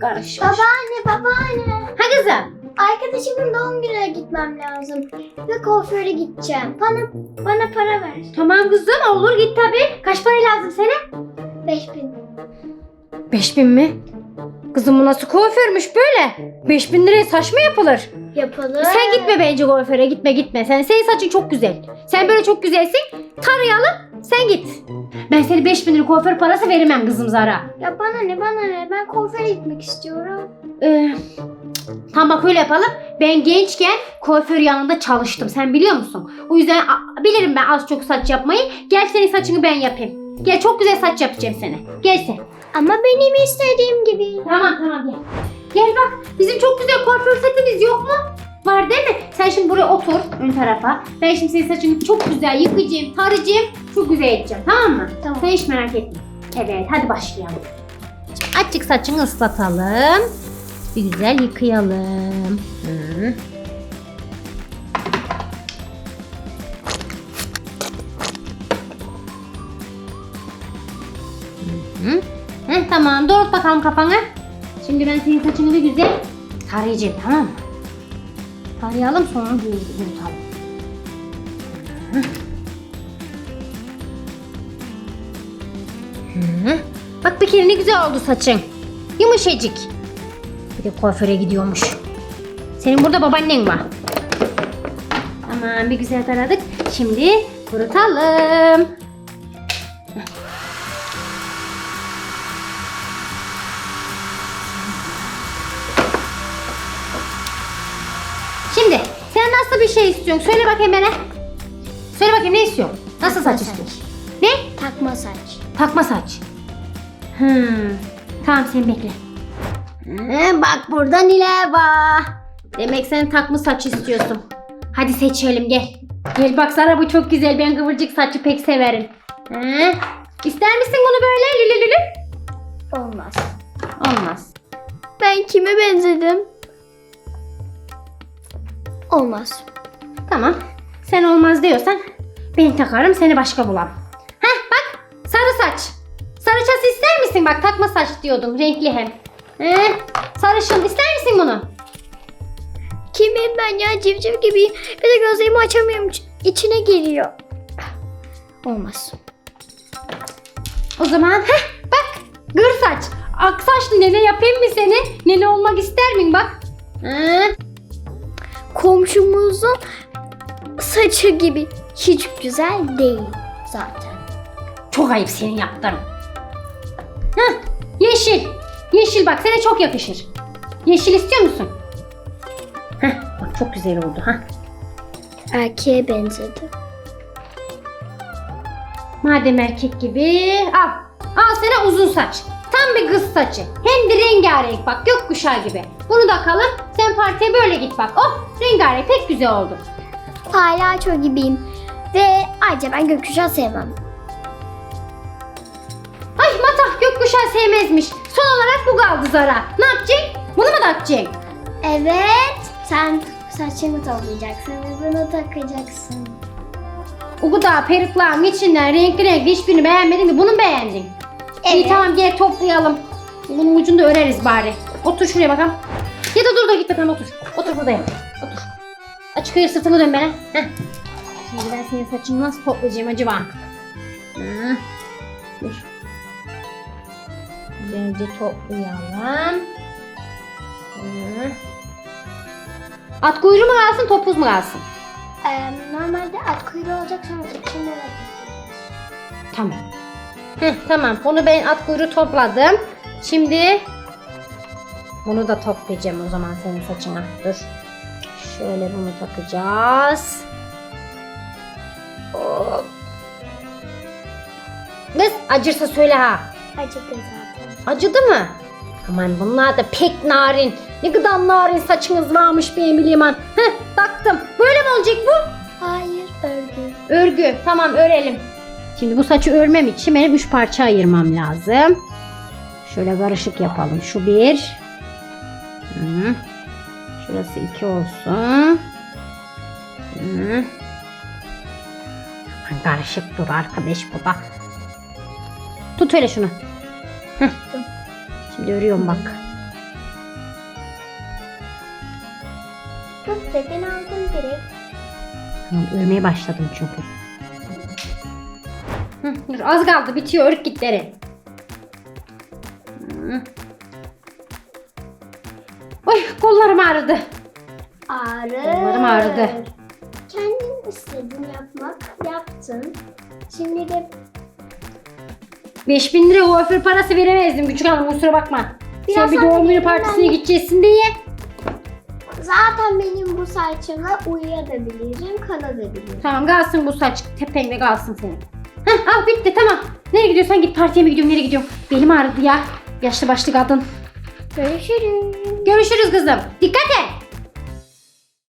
Karışmış. Babaanne babaanne. Ha kızım. Arkadaşımın doğum gününe gitmem lazım. Ve kuaföre gideceğim. Bana bana para ver. Tamam kızım olur git tabi. Kaç para lazım sana? 5000. 5000 mi? Kızım bu nasıl kuaförmüş böyle? 5000 liraya saç mı yapılır? Yapalım. Sen gitme bence kuaföre gitme gitme. Sen senin saçın çok güzel. Sen böyle çok güzelsin. Tarayalım sen git. Ben seni 5000 lira kuaför parası veremem kızım Zara. Ya bana ne bana ne? Ben kuaföre gitmek istiyorum. Ee, tamam bak öyle yapalım. Ben gençken kuaför yanında çalıştım. Sen biliyor musun? O yüzden bilirim ben az çok saç yapmayı. Gel senin saçını ben yapayım. Gel çok güzel saç yapacağım sana. Gel sen. Ama benim istediğim gibi. Tamam tamam gel. Gel bak bizim çok güzel kuaför setimiz yok mu? Var değil mi? Sen şimdi buraya otur ön tarafa. Ben şimdi senin saçını çok güzel yıkayacağım, tarayacağım. Çok güzel edeceğim tamam mı? Tamam. Sen hiç merak etme. Evet hadi başlayalım. Açık saçını ıslatalım. Bir güzel yıkayalım. Hı. Hı. Heh, tamam doğru bakalım kafanı. Şimdi ben senin saçını bir güzel tarayacağım tamam mı? Tarayalım sonra. Hı. Bak bir kere ne güzel oldu saçın. Yumuşacık. Bir de kuaföre gidiyormuş. Senin burada babaannen var. Tamam bir güzel taradık. Şimdi kurutalım. Şimdi sen nasıl bir şey istiyorsun? Söyle bakayım bana. Söyle bakayım ne istiyorsun? Nasıl Takma saç saç. istiyorsun? Ne? Takma saç. Takma saç. Hmm. Tamam sen bekle. Ee, bak burada Nile var. Demek sen takma saç istiyorsun. Hadi seçelim gel. Gel bak Sara bu çok güzel. Ben kıvırcık saçı pek severim. Ee, ister misin bunu böyle lülü lülü? Olmaz. Olmaz. Ben kime benzedim? Olmaz. Tamam. Sen olmaz diyorsan ben takarım seni başka bulam. Heh bak sarı saç. Sarı saç ister misin? Bak takma saç diyordum renkli hem. He, sarışın ister misin bunu? Kimim ben ya civciv gibiyim. Bir de gözlerimi açamıyorum. İç- İçine geliyor. Olmaz. O zaman heh bak gır saç. Ak saçlı nene yapayım mı seni? Nene olmak ister miyim bak? He, Komşumuzun saçı gibi. Hiç güzel değil zaten. çok ayıp senin yaptığın. Heh, yeşil. Yeşil bak sana çok yakışır. Yeşil istiyor musun? Heh, bak çok güzel oldu ha. Erkeğe benzedi. Madem erkek gibi al. Al sana uzun saç. Tam bir kız saçı. Hem de rengarenk bak gökkuşağı gibi. Bunu da kalın. Sen partiye böyle git bak. Oh rengarenk pek güzel oldu. Palyaço gibiyim. Ve ayrıca ben gökkuşağı sevmem. Ay matah gökkuşağı sevmezmiş. Son olarak bu kaldı Zara. Ne yapacaksın? Bunu mu takacaksın? Evet. Sen saçını toplayacaksın ve bunu takacaksın. O kadar perukların içinden renkli renkli hiçbirini beğenmedin de bunu mu beğendin? İyi Evet. tamam gel toplayalım. Bunun ucunu da öreriz bari. Otur şuraya bakalım. Ya da dur da git bakalım otur. Otur buradayım. Otur. Açık hayır sırtını dön bana. Heh. Şimdi ben senin saçını nasıl toplayacağım acaba? Hı. Dur. Bence toplayalım. Hı. At kuyruğu mu kalsın topuz mu kalsın? Ee, normalde at kuyruğu olacak sonra içinde Tamam. Heh, tamam. Bunu ben at kuyruğu topladım. Şimdi bunu da toplayacağım o zaman senin saçına. Dur. Şöyle bunu takacağız. Hop. Kız acırsa söyle ha. acıdı zaten. Acıdı mı? Aman bunlar da pek narin. Ne kadar narin saçınız varmış benim bileyim an. Heh taktım. Böyle mi olacak bu? Hayır örgü. Örgü. Tamam örelim. Şimdi bu saçı örmem için benim üç parça ayırmam lazım. Şöyle karışık yapalım. Şu bir. Hı. Şurası iki olsun. Hı. Aman Karışık dur arkadaş bu da. Tut öyle şunu. Heh. Şöyle örüyorum bak. Kız deden aldın direkt. Tamam örmeye başladım çünkü. Hı, dur, az kaldı bitiyor örük git Oy kollarım ağrıdı. Ağrı. Kollarım ağrıdı. Kendin istedin yapmak. Yaptın. Şimdi de 5000 lira kuaför parası veremezdim küçük hanım kusura bakma. Biraz Sen bir doğum günü partisine gideceksin diye. zaten benim bu saçımla uyuyabilirim, kalabilirim. Tamam kalsın bu saç tepende kalsın senin. Heh al bitti tamam. Nereye gidiyorsan git partiye mi gidiyorum nereye gidiyorum. Belim ağrıdı ya. Yaşlı başlı kadın. Görüşürüz. Görüşürüz kızım. Dikkat et.